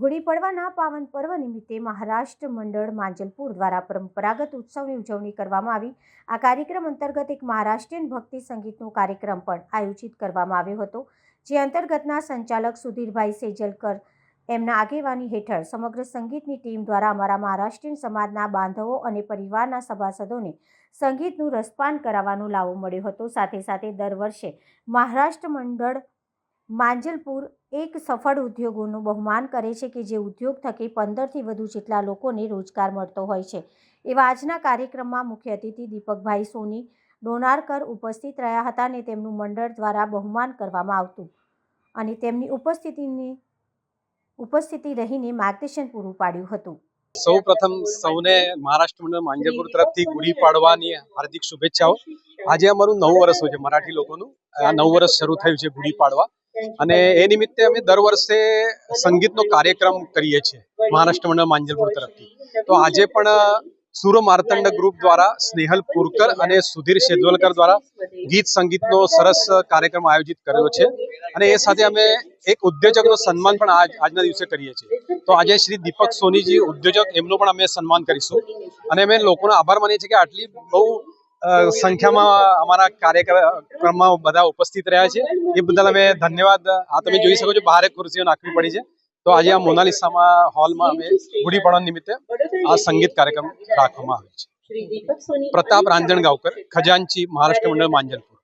પડવાના પાવન પર્વ નિમિત્તે મહારાષ્ટ્ર મંડળ માંજલપુર દ્વારા પરંપરાગત ઉત્સવની ઉજવણી કરવામાં આવી. આ કાર્યક્રમ અંતર્ગત એક મહારાષ્ટ્રીયન ભક્તિ સંગીતનો કાર્યક્રમ પણ આયોજિત કરવામાં આવ્યો હતો, જે અંતર્ગતના સંચાલક સુધીરભાઈ સેજલકર એમના આગેવાની હેઠળ સમગ્ર સંગીતની ટીમ દ્વારા અમારા મહારાષ્ટ્રીયન સમાજના બાંધવો અને પરિવારના સભાસદોને સંગીતનું રસપાન કરાવવાનો લાવો મળ્યો હતો. સાથે સાથે દર વર્ષે મહારાષ્ટ્ર મંડળ માંજલપુર એક સફળ ઉદ્યોગોનું બહુમાન કરે છે કે જે ઉદ્યોગ થકી પંદરથી વધુ જેટલા લોકોને રોજગાર મળતો હોય છે. એવા આજના કાર્યક્રમમાં મુખ્ય અતિથિ દીપકભાઈ સોની, ડોનારકર ઉપસ્થિત રહ્યા હતા અને તેમનું મંડળ દ્વારા બહુમાન કરવામાં આવતું. અને તેમની ઉપસ્થિતિની, ઉપસ્થિતિ રહીને માર્ગદર્શન પૂરું પાડ્યું હતું. સૌ પ્રથમ સૌને મહારાષ્ટ્ર મંડળ માંજલપુર તરફથી ગુડી પાડવાની હાર્દિક શુભેચ્છાઓ. આજે અમારું નવું વર્ષ હોય છે, મરાઠી લોકોનું. આ નવું વર્ષ શરૂ થયું છે ગુડી પાડવા. અને એ નિમિત્તે અમે દર વર્ષે સંગીતનો કાર્યક્રમ કરીએ છીએ મહારાષ્ટ્ર મંડળ માંજલપુર તરફથી. તો આજે પણ સુરો માર્તંડ ગ્રુપ દ્વારા સ્નેહલ પુરકર અને સુધીર શેજવલકર દ્વારા ગીત સંગીતનો સરસ કાર્યક્રમ આયોજિત કર્યો છે. અને એ સાથે અમે એક ઉદ્યોજકનો સન્માન પણ આજ, આજના દિવસે કરીએ છીએ. તો આજે શ્રી દીપક સોનીજી ઉદ્યોજક, એમનું પણ અમે સન્માન કરીશું. અને અમે લોકોનો આભાર માનીએ છીએ કે આટલી બહુ સંખ્યામાં અમારા કાર્યક્રમમાં બધા ઉપસ્થિત રહ્યા છે. એ બદલ અમે ધન્યવાદ. આ તમે જોઈ શકો છો બહાર એક ખુરશીઓ નાખવી પડી છે. તો આજે આ મોનાલિસામાં હોલમાં અમે ગુડી પડવા નિમિત્તે આ સંગીત કાર્યક્રમ રાખવામાં આવ્યો છે. પ્રતાપ રાંજણ ગાવકર ખજાનચી મહારાષ્ટ્ર મંડળ માંજલપુર.